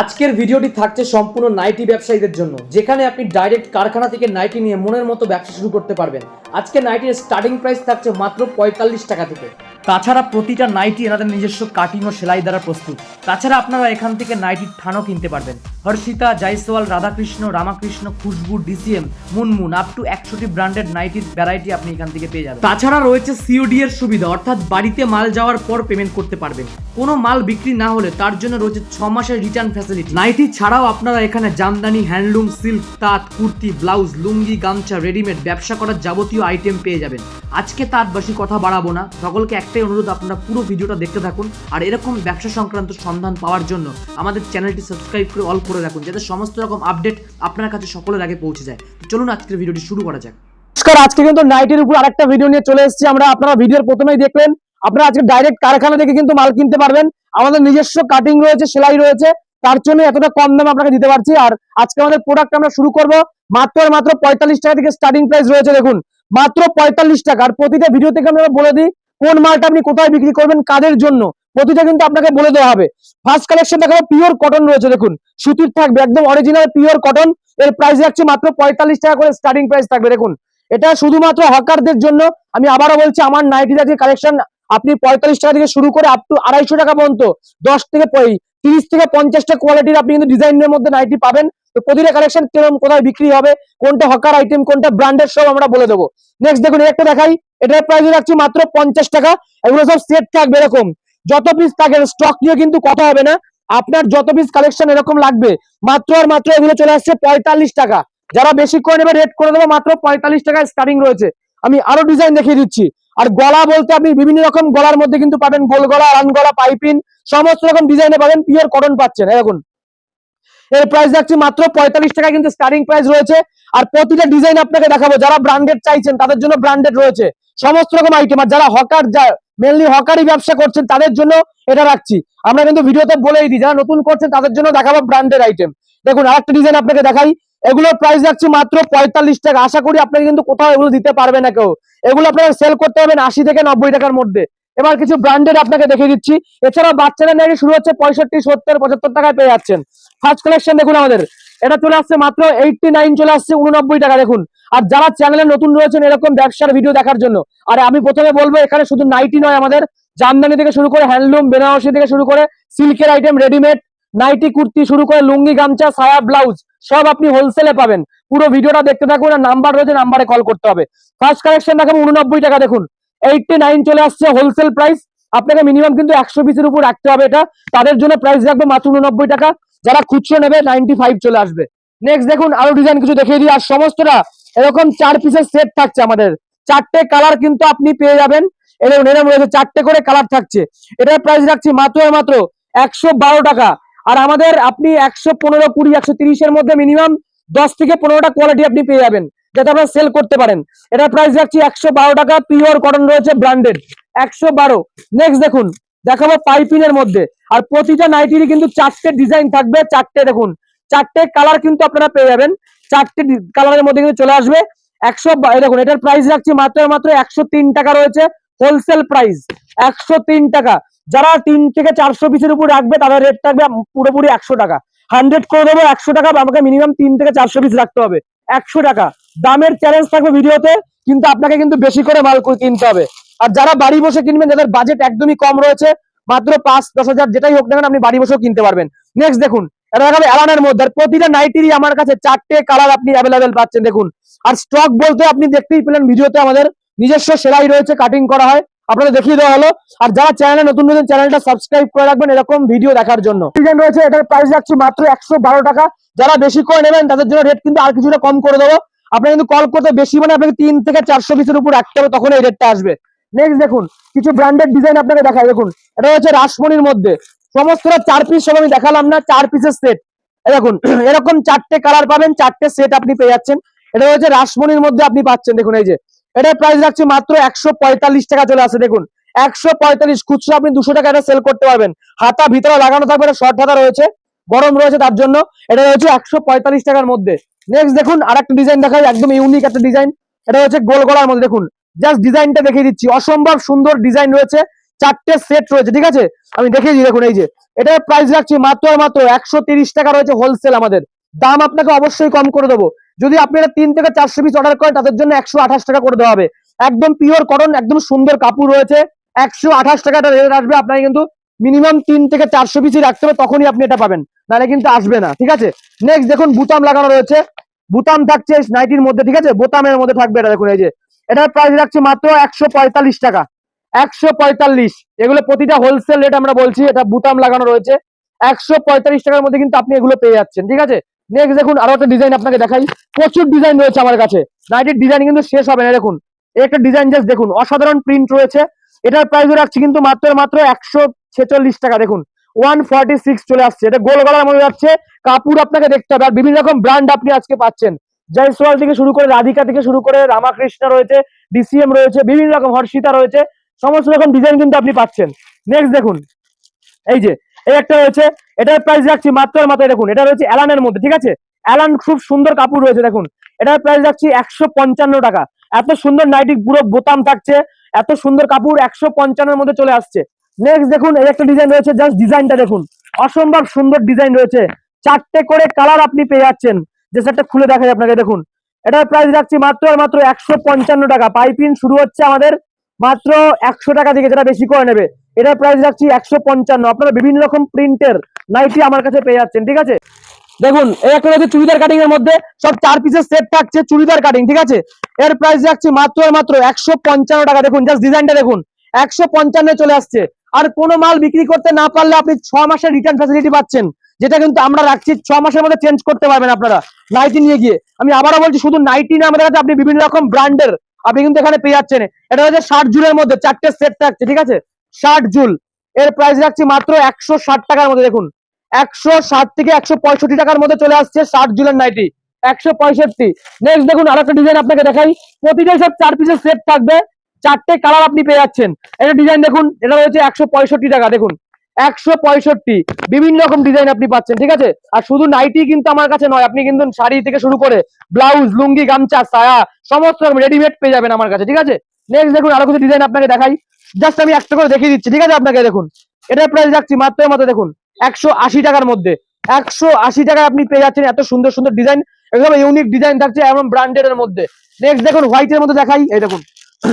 আজকের ভিডিওটি থাকছে সম্পূর্ণ নাইটি ব্যবসায়ীদের জন্য, যেখানে আপনি ডাইরেক্ট কারখানা থেকে নাইটি নিয়ে মনের মতো ব্যবসা শুরু করতে পারবেন। আজকে নাইটির স্টার্টিং প্রাইস থাকছে মাত্র পঁয়তাল্লিশ টাকা থেকে। তাছাড়া প্রতিটা নাইটি এনাদের নিজস্ব কাটিং ও সেলাই দ্বারা প্রস্তুত। তাছাড়া আপনারা এখান থেকে নাইটির থানও কিনতে পারবেন। Harshita, Jaiswal, Radhakrishna, Ramakrishna, Khushboo, DCM, Munmun up to একশোটি ব্র্যান্ডেড নাইটির ভ্যারাইটি আপনি এখান থেকে পেয়ে যাবেন। তাছাড়া রয়েছে সিওডি এর সুবিধা, অর্থাৎ বাড়িতে মাল যাওয়ার পর পেমেন্ট করতে পারবেন। কোনো মাল বিক্রি না হলে তার জন্য রয়েছে ছ মাসের রিটার্ন ফ্যাসিলিটি নাইটি ছাড়াও আপনারা এখানে জামদানি হ্যান্ডলুম সিল্ক তাঁত, কুর্তি ব্লাউজ লুঙ্গি, গামছা রেডিমেড ব্যবসা করার যাবতীয় আইটেম পেয়ে যাবেন। আজকে তার বেশি কথা বাড়াবো না, সকলকে একটাই অনুরোধ আপনারা পুরো ভিডিওটা দেখতে থাকুন আর এরকম ব্যবসা সংক্রান্ত সন্ধান পাওয়ার জন্য আমাদের চ্যানেলটি সাবস্ক্রাইব করে অল করে রাখুন, যাতে সমস্ত রকম আপডেট আপনার কাছে সকলের আগে পৌঁছে যায়। চলুন আজকের ভিডিওটি শুরু করা যাক। নমস্কার, আজকে কিন্তু নাইটের উপর আরেকটা ভিডিও নিয়ে চলে এসেছি। আমরা আপনারা ভিডিওর প্রথমেই দেখলেন, আপনারা আজকে ডাইরেক্ট কারখানা থেকে কিন্তু মাল কিনতে পারবেন। আমাদের নিজস্ব কাটিং রয়েছে, সেলাই রয়েছে, তার জন্য এতটা কম দামে আপনাকে দিতে পারছি। আর আজকে আমাদের প্রোডাক্ট আমরা শুরু করব, মাত্র মাত্র পঁয়তাল্লিশ টাকা থেকে স্টার্টিং প্রাইস রয়েছে, দেখুন। মাত্র পঁয়তাল্লিশ টাকা। আর প্রতিটা ভিডিও থেকে আমরা বলে দিই কোন মালটা আপনি কোথায় বিক্রি করবেন, কাদের জন্য, প্রতিটা কিন্তু আপনাকে বলে দেওয়া হবে। ফার্স্ট কালেকশন দেখাবো পিওর কটন রয়েছে, দেখুন। সুতির থাকবে, একদম অরিজিনাল পিওর কটন এর প্রাইস যাচ্ছে মাত্র পঁয়তাল্লিশ টাকা করে স্টার্টিং প্রাইস থাকবে, দেখুন। এটা শুধুমাত্র হকারদের জন্য। আমি আবারও বলছি, আমার নাইটি জাতীয় কালেকশন আপনি পঁয়তাল্লিশ টাকা থেকে শুরু করে আপ টু আড়াইশো টাকা পর্যন্ত, দশ থেকে তিরিশ থেকে পঞ্চাশটা কোয়ালিটির আপনি কিন্তু ডিজাইনের মধ্যে নাইটি পাবেন। তো প্রতিটা কালেকশন কীরকম কোথায় বিক্রি হবে, কোনটা হকার আইটেম কোনটা ব্র্যান্ডের সব আমরা বলে দেবো। নেক্সট দেখুন একটা দেখাই। এটার প্রাইস রাখছি মাত্র পঞ্চাশ টাকা। এগুলো সব সেট থাকবে এরকম। যত পিস থাকে স্টক নিয়ে কিন্তু কথা হবে না। আপনার যত পিস কালেকশন এরকম লাগবে, মাত্র আর মাত্র এগুলো চলে আসছে পঁয়তাল্লিশ টাকা। যারা বেশি করে নেবে রেট করে দেবো, মাত্র পঁয়তাল্লিশ টাকায় স্টার্টিং রয়েছে। আমি আরও ডিজাইন দেখিয়ে দিচ্ছি। আর গলা বলতে আপনি বিভিন্ন রকম গলার মধ্যে কিন্তু পাবেন গোল গলা রান গলা পাইপিন সমস্ত রকম ডিজাইনে পাবেন পিওর কটন পাচ্ছেন। দেখুন। এর প্রাইস যাচ্ছে মাত্র পঁয়তাল্লিশ টাকা কিন্তু স্টার্টিং প্রাইস রয়েছে। আর প্রতিটা ডিজাইন আপনাকে দেখাবো, যারা ব্র্যান্ডেড চাইছেন, তাদের জন্য ব্র্যান্ডেড রয়েছে। সমস্ত রকম আইটেম আর যারা হকার মেনলি হকারি ব্যবসা করছেন, তাদের জন্য এটা রাখছি। আমরা কিন্তু ভিডিওতে বলেই দিই, যারা নতুন করছেন, তাদের জন্য দেখাবো ব্র্যান্ডেড আইটেম দেখুন, আরেকটা ডিজাইন আপনাকে দেখাই। এগুলোর প্রাইস যাচ্ছে মাত্র পঁয়তাল্লিশ টাকা। আশা করি আপনাকে কিন্তু কোথাও এগুলো দিতে পারবে না কেউ। এগুলো আপনারা সেল করতে পারবেন আশি থেকে নব্বই টাকার মধ্যে। এবার কিছু ব্র্যান্ডেড আপনাকে দেখে দিচ্ছি। এছাড়া বাচ্চাদের নাকি শুরু হচ্ছে পঁয়ষট্টি, সত্তর, পঁচাত্তর টাকায় পেয়ে যাচ্ছেন। ফার্স্ট কালেকশন দেখুন আমাদের। এটা চলে আসছে মাত্র এইটটি নাইন চলে আসছে উননব্বই টাকা, দেখুন। আর যারা চ্যানেলে নতুন রয়েছেন, এরকম ব্যবসার ভিডিও দেখার জন্য। আর আমি প্রথমে বলব, এখানে শুধু নাইটি নয় আমাদের, জামদানি থেকে শুরু করে হ্যান্ডলুম বেনারসি থেকে শুরু করে সিল্কের আইটেম রেডিমেড নাইটি কুর্তি শুরু করে লুঙ্গি, গামছা, সায়া ব্লাউজ সব আপনি হোলসেলে পাবেন। পুরো ভিডিওটা দেখতে থাকুন আর নাম্বার রয়েছে নাম্বারে কল করতে হবে। ফার্স্ট কালেকশন দেখাবো, উননব্বই টাকা, দেখুন। এইটটি নাইন চলে আসছে হোলসেল প্রাইস আপনাকে মিনিমাম কিন্তু একশো পিসের উপর রাখতে হবে এটা। তাদের জন্য প্রাইস রাখব মাত্র উননব্বই টাকা। যারা খুচরো নেবে নাইনটি ফাইভ চলে আসবে। নেক্সট দেখুন আরও ডিজাইন কিছু দেখিয়ে দিই। আর সমস্তটা এরকম চার পিসের সেট থাকছে আমাদের। চারটে কালার কিন্তু আপনি পেয়ে যাবেন। এরকম এরকম রয়েছে, চারটে করে কালার থাকছে। এটার প্রাইস রাখছি মাত্র মাত্র একশো বারো টাকা। আর আমাদের আপনি একশো পনেরো, কুড়ি, একশো তিরিশের মধ্যে মিনিমাম দশ থেকে পনেরোটা কোয়ালিটি আপনি পেয়ে যাবেন, যাতে আপনারা সেল করতে পারেন। এটার প্রাইস রাখছি একশো বারো টাকা। পিওর কটন রয়েছে ব্র্যান্ডেড একশো বারো। নেক্সট দেখুন দেখাবো পাইপিনের মধ্যে। আর প্রতিটা নাইটিরই কিন্তু চারটে ডিজাইন থাকবে, চারটে দেখুন, চারটে কালার কিন্তু আপনারা পেয়ে যাবেন। চারটে কালারের মধ্যে কিন্তু চলে আসবে। একশো দেখুন, এটার প্রাইস রাখছি মাত্র মাত্র একশো তিন টাকা রয়েছে হোলসেল প্রাইস একশো তিন টাকা। যারা তিন থেকে চারশো পিসের উপর রাখবে, তাদের রেট থাকবে পুরোপুরি একশো টাকা। হান্ড্রেড করে দেবো, একশো টাকা, আমাকে মিনিমাম তিন থেকে চারশো পিস রাখতে হবে। একশো টাকা। দামের চ্যালেঞ্জ থাকবে ভিডিওতে, কিন্তু আপনাকে কিন্তু বেশি করে মাল কিনতে হবে। আর যারা বাড়ি বসে কিনবেন, যাদের বাজেট একদমই কম রয়েছে, মাত্র পাঁচ, দশ হাজার, যেটাই হোক না আপনি বাড়ি বসেও কিনতে পারবেন। নেক্সট দেখুন এটা দেখাবে অ্যালানের মধ্যে, আর প্রতিটা নাইটিরই আমার কাছে চারটে কালার আপনি অ্যাভেলেবেল পাচ্ছেন, দেখুন। আর স্টক বলতে আপনি দেখতেই পেলেন ভিডিওতে আমাদের নিজস্ব সেলাই রয়েছে কাটিং করা হয়। আপনাদের দেখিয়ে দেওয়া হলো। আর যারা চ্যানেলে নতুন নতুন চ্যানেলটা সাবস্ক্রাইব করে রাখবেন, এরকম ভিডিও দেখার জন্য। ডিজাইন রয়েছে, এটার প্রাইস রাখছি মাত্র একশো বারো টাকা। যারা বেশি করে নেবেন, তাদের জন্য রেট কিন্তু আর কিছুটা কম করে দেবো। আপনি কিন্তু কল করতে বেশি মানে আপনাকে তিন থেকে চারশো পিসের উপর রাখতে হবে, তখন এই রেটটা আসবে। নেক্সট দেখুন, কিছু ব্র্যান্ডেড ডিজাইন আপনাকে দেখায় দেখুন, এটা হচ্ছে রাসমণির মধ্যে। সমস্তটা চার পিস সব আমি দেখালাম না, চার পিসের সেট দেখুন, এরকম চারটে কালার পাবেন, চারটে সেট আপনি পেয়ে যাচ্ছেন। এটা হচ্ছে রাসমণির মধ্যে আপনি পাচ্ছেন, দেখুন এই যে। এটার প্রাইস রাখছি মাত্র একশো পঁয়তাল্লিশ টাকা চলে আসে, দেখুন। একশো পঁয়তাল্লিশ খুচরো আপনি দুশো টাকা এটা সেল করতে পারবেন। হাতা ভিতরে লাগানো থাকবে, এটা শর্ট হাতা রয়েছে, গরম রয়েছে তার জন্য। এটা রয়েছে একশো পঁয়তাল্লিশ টাকার মধ্যে। নেক্সট দেখুন আর একটা ডিজাইন দেখাই, একদম ইউনিক একটা ডিজাইন এটা হচ্ছে গোল গলার মধ্যে, দেখুন। জাস্ট ডিজাইনটা দেখিয়ে দিচ্ছি। অসম্ভব সুন্দর ডিজাইন রয়েছে। চারটে সেট রয়েছে, ঠিক আছে? আমি দেখিয়ে দিই, দেখুন, এই যে। এটার প্রাইস রাখছি মাত্র মাত্র একশো টাকা রয়েছে হোলসেল আমাদের। দাম আপনাকে অবশ্যই কম করে দেবো। যদি আপনি এটা তিন থেকে চারশো পিস অর্ডার করেন, তাদের জন্য একশো আঠাশ টাকা করে দেওয়া হবে। একদম পিওর করন একদম সুন্দর কাপড় রয়েছে। একশো আঠাশ টাকাটা রেট আসবে, আপনাকে কিন্তু মিনিমাম তিন থেকে চারশো পিসই রাখতে হবে, তখনই আপনি এটা পাবেন। নাহলে কিন্তু আসবে না, ঠিক আছে? নেক্সট দেখুন, বুতাম লাগানো রয়েছে। বুতাম থাকছে নাইটির মধ্যে, ঠিক আছে? বোতামের মধ্যে থাকবে এটা, দেখুন, এই যে। এটার প্রাইস রাখছে মাত্র একশো পঁয়তাল্লিশ টাকা। একশো পঁয়তাল্লিশ। এগুলো প্রতিটা হোলসেল রেট আমরা বলছি, এটা বুতাম লাগানো রয়েছে। একশো পঁয়তাল্লিশ টাকার মধ্যে কিন্তু আপনি এগুলো পেয়ে যাচ্ছেন, ঠিক আছে? নেক্সট দেখুন, আরও একটা ডিজাইন আপনাকে দেখাই। প্রচুর ডিজাইন রয়েছে আমার কাছে। নাইটির ডিজাইন কিন্তু শেষ হবে না, দেখুন। একটা ডিজাইন জাস্ট দেখুন, অসাধারণ প্রিন্ট রয়েছে। এটার প্রাইস রাখছি কিন্তু মাত্র মাত্র একশো ছেচল্লিশ টাকা। দেখুন ওয়ান ফর্টি সিক্স চলে আসছে। এটা গোল গলার মধ্যে যাচ্ছে। কাপড় আপনাকে দেখতে হবে। আর বিভিন্ন রকম ব্র্যান্ড আপনি আজকে পাচ্ছেন। জয়সওয়াল থেকে শুরু করে রাধিকা থেকে শুরু করে রামাকৃষ্ণ রয়েছে ডিসিএম রয়েছে, বিভিন্ন রকম হর্ষিতা রয়েছে, সমস্ত রকম ডিজাইন কিন্তু আপনি পাচ্ছেন। নেক্সট দেখুন, এই যে, এই একটা রয়েছে। এটার প্রাইস রাখছি মাত্র মাত্র দেখুন, এটা রয়েছে অ্যালানের মধ্যে, ঠিক আছে? অ্যালান খুব সুন্দর কাপড় রয়েছে, দেখুন। এটার প্রাইস রাখছি একশো পঞ্চান্ন টাকা। এত সুন্দর নাইটি পুরো বোতাম থাকছে। এত সুন্দর কাপড় একশো পঞ্চান্নের মধ্যে চলে আসছে। নেক্সট দেখুন, এই একটা ডিজাইন রয়েছে জাস্ট ডিজাইনটা দেখুন। অসম্ভব সুন্দর ডিজাইন রয়েছে। চারটে করে কালার আপনি পেয়ে যাচ্ছেন। যে সেটটা খুলে দেখাই আপনাকে, দেখুন। এটার প্রাইস রাখছি মাত্র আর মাত্র একশো পঞ্চান্ন টাকা। পাইপিং শুরু হচ্ছে আমাদের মাত্র একশো টাকা থেকে যেটা বেশি করে নেবে। এটার প্রাইস রাখছি একশো পঞ্চান্ন। আপনারা বিভিন্ন রকম প্রিন্টের নাইটি আমার কাছে পেয়ে যাচ্ছেন, ঠিক আছে? দেখুন চুড়িদার কাটিং এর মধ্যে, সব চার পিসের সেট থাকছে চুড়িদার কাটিং ঠিক আছে? এর প্রাইস রাখছি মাত্র মাত্র একশো পঞ্চান্ন টাকা। দেখুন জাস্ট ডিজাইনটা দেখুন, একশো পঞ্চান্ন চলে আসছে। আর কোনো মাল বিক্রি করতে না পারলে আপনি ছ মাসের রিটার্ন ফ্যাসিলিটি পাচ্ছেন, যেটা কিন্তু আমরা রাখছি, ছ মাসের মধ্যে চেঞ্জ করতে পারবেন আপনারা নাইটি নিয়ে গিয়ে। আমি আবারও বলছি, শুধু নাইটি না, আমাদের কাছে আপনি বিভিন্ন রকম ব্র্যান্ডের, আপনি কিন্তু এখানে পেয়ে যাচ্ছেন। এটা হচ্ছে ষাট জুলের মধ্যে, চারটে সেট থাকছে, ঠিক আছে? ষাট জুল। এর প্রাইস রাখছি মাত্র একশো ষাট টাকার মধ্যে, দেখুন। একশো ষাট থেকে একশো পঁয়ষট্টি টাকার মধ্যে চলে আসছে ষাট জুলের নাইটি। একশো পঁয়ষট্টি। নেক্সট দেখুন আরেকটা ডিজাইন আপনাকে দেখাই। প্রতিটাই সব চার পিসের সেট থাকবে। চারটে কালার আপনি পেয়ে যাচ্ছেন। এটা ডিজাইন দেখুন, এটা রয়েছে একশো পঁয়ষট্টি টাকা, দেখুন। একশো পঁয়ষট্টি। বিভিন্ন রকম ডিজাইন আপনি পাচ্ছেন, ঠিক আছে? আর শুধু নাইটি কিন্তু আমার কাছে নয়, আপনি কিন্তু শাড়ি থেকে শুরু করে ব্লাউজ লুঙ্গি, গামছা, সায়া, সমস্ত রকম রেডিমেড পেয়ে যাবেন আমার কাছে, ঠিক আছে? নেক্সট দেখুন আরও কিছু ডিজাইন আপনাকে দেখাই। জাস্ট আমি একটা করে দেখিয়ে দিচ্ছি, ঠিক আছে আপনাকে? দেখুন। এটার প্রাইস রাখছি মাত্র মাত্র দেখুন। একশো আশি টাকার মধ্যে। একশো আশি টাকায় আপনি পেয়ে যাচ্ছেন এত সুন্দর সুন্দর ডিজাইন একদম ইউনিক ডিজাইন থাকছে এবং ব্র্যান্ডেড এর মধ্যে। নেক্সট দেখুন হোয়াইটের মধ্যে দেখাই, এই দেখুন।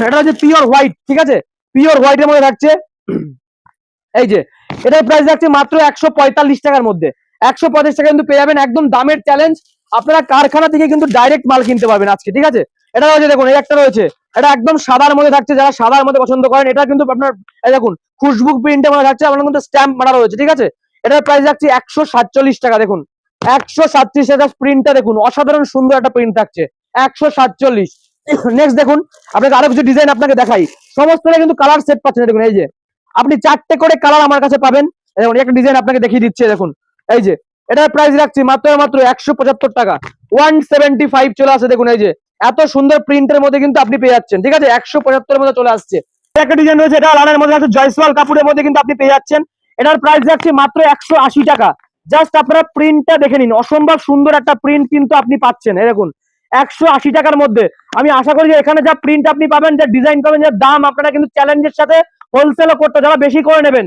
এটা হচ্ছে পিওর হোয়াইট ঠিক আছে? পিওর হোয়াইটের মধ্যে থাকছে। এই যে, এটার প্রাইস রাখছে মাত্র একশো পঁয়তাল্লিশ টাকার মধ্যে। একশো পঁয়তাল্লিশ টাকা কিন্তু পেয়ে যাবেন একদম দামের চ্যালেঞ্জ আপনারা কারখানা থেকে কিন্তু ডাইরেক্ট মাল কিনতে পারবেন আজকে, ঠিক আছে? এটা রয়েছে, দেখুন, এই একটা রয়েছে। এটা একদম সাদার মধ্যে থাকছে, যারা সাদার মধ্যে পছন্দ করেন, এটা কিন্তু আপনার দেখুন খুশবুক প্রিন্টের মধ্যে থাকছে, আপনার কিন্তু স্ট্যাম্প মারা রয়েছে, ঠিক আছে? এটার প্রাইস রাখছি একশো সাতচল্লিশ টাকা, দেখুন। একশো সাতচল্লিশ টাকা প্রিন্টটা দেখুন, অসাধারণ সুন্দর একটা প্রিন্ট থাকছে। একশো সাতচল্লিশ। নেক্সট দেখুন, আপনাকে আরও কিছু ডিজাইন আপনাকে দেখাই। সমস্তটা কিন্তু কালার সেট পাচ্ছেন, দেখুন, এই যে। আপনি চারটে করে কালার আমার কাছে পাবেন। দেখুন, একটা ডিজাইন আপনাকে দেখিয়ে দিচ্ছে, দেখুন। এই যে, এটার প্রাইস রাখছি মাত্র মাত্র একশো পঁচাত্তর টাকা। ওয়ান সেভেন্টি ফাইভ চলে আসে, দেখুন, এই যে। এত সুন্দর প্রিন্টের মধ্যে কিন্তু আপনি পেয়ে যাচ্ছেন, ঠিক আছে? একশো পঁচাত্তরের মধ্যে চলে আসছে। একটা ডিজাইন রয়েছে, এটা লালের মধ্যে আছে, জয়সওয়াল কাপুরের মধ্যে কিন্তু আপনি পেয়ে যাচ্ছেন। এটার প্রাইস রাখছি মাত্র একশো আশি টাকা। জাস্ট আপনারা প্রিন্টটা দেখে নিন। অসম্ভব সুন্দর একটা প্রিন্ট কিন্তু আপনি পাচ্ছেন। দেখুন, একশো আশি টাকার মধ্যে। আমি আশা করি যে এখানে যা প্রিন্ট আপনি পাবেন, যা ডিজাইন পাবেন, যা দাম, আপনারা কিন্তু চ্যালেঞ্জের সাথে হোলসেলও করতে যারা বেশি করে নেবেন,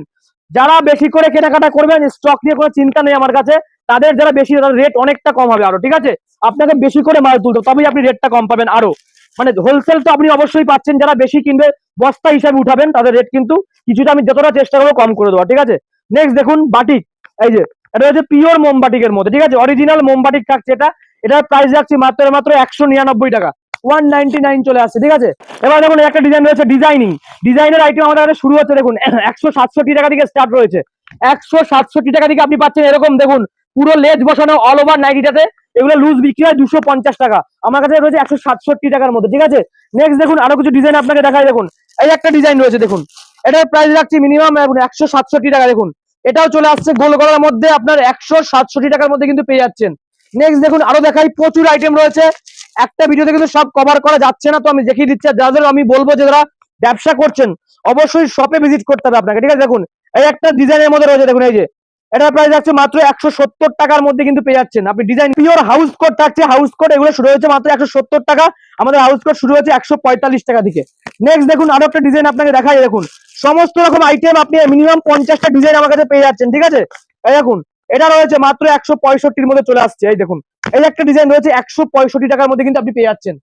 যারা বেশি করে কেনাকাটা করবেন স্টক নিয়ে কোনো চিন্তা নেই আমার কাছে। তাদের যারা বেশি, তাদের রেট অনেকটা কম হবে আরও, ঠিক আছে? আপনাকে বেশি করে মাল তুলতে তবেই আপনি রেটটা কম পাবেন আরও। মানে হোলসেল তো আপনি অবশ্যই পাচ্ছেন। যারা বেশি কিনবে বস্তা হিসাবে উঠাবেন, তাদের রেট কিন্তু কিছুটা আমি যতটা চেষ্টা করব কম করে দেওয়া ঠিক আছে? নেক্সট দেখুন বাটিক এই যে, এটা হচ্ছে পিওর মোমবাটিকের মধ্যে, ঠিক আছে? অরিজিনাল মোমবাটিক থাকছে এটা, এটার প্রাইস রাখছি মাত্র মাত্র একশো নিরানব্বই টাকা ওয়ান চলে আসছে, ঠিক আছে? এবার দেখুন একটা ডিজাইন রয়েছে ডিজাইনিং ডিজাইনের আইটেম আমাদের কাছে শুরু হচ্ছে, দেখুন, একশো সাতষট্টি টাকা থেকে স্টার্ট রয়েছে, একশো সাতষট্টি টাকা থেকে আপনি পাচ্ছেন এরকম, দেখুন, পুরো লেজ বসানো অল ওভার নাইটিটাতে এগুলো লুজ বিক্রি হয় দুশো পঞ্চাশ টাকা, আমার কাছে রয়েছে একশো সাতষট্টি টাকার মধ্যে, ঠিক আছে? নেক্সট দেখুন আরও কিছু ডিজাইন আপনাকে দেখায় দেখুন এই একটা ডিজাইন রয়েছে, দেখুন। এটার প্রাইস রাখছি মিনিমাম একশো সাতষট্টি টাকা, দেখুন। এটাও চলে আসছে গোল গলার মধ্যে, আপনার একশো সাতষট্টি টাকার মধ্যে কিন্তু পেয়ে যাচ্ছেন। নেক্সট দেখুন, আরও দেখাই, প্রচুর আইটেম রয়েছে। একটা ভিডিওতে কিন্তু সব কভার করা যাচ্ছে না, তো আমি দেখিয়ে দিচ্ছি। যাদের আমি বলব যে যারা ব্যবসা করছেন, অবশ্যই শপে ভিজিট করতে হবে আপনাকে, ঠিক আছে? দেখুন, এই একটা ডিজাইনের মধ্যে রয়েছে, দেখুন, এই যে। এটার প্রাইস যাচ্ছে মাত্র একশো সত্তর টাকার মধ্যে কিন্তু পেয়ে যাচ্ছেন। আপনি ডিজাইন পিওর হাউস কোট থাকছে হাউস কোট এগুলো শুরু হয়েছে মাত্র একশো সত্তর টাকা। আমাদের হাউস কোট শুরু হয়েছে একশো পঁয়তাল্লিশ টাকা থেকে নেক্সট দেখুন, আরও একটা ডিজাইন আপনাকে দেখাই, দেখুন। সমস্ত রকম আইটেম আপনি মিনিমাম পঞ্চাশটা ডিজাইন আমার কাছে পেয়ে যাচ্ছেন, ঠিক আছে? এই দেখুন, এটা রয়েছে মাত্র একশো পঁয়ষট্টির মধ্যে চলে আসছে, এই দেখুন। এই একটা ডিজাইন রয়েছে একশো পঁয়ষট্টি টাকার মধ্যে কিন্তু আপনি পেয়ে যাচ্ছেন।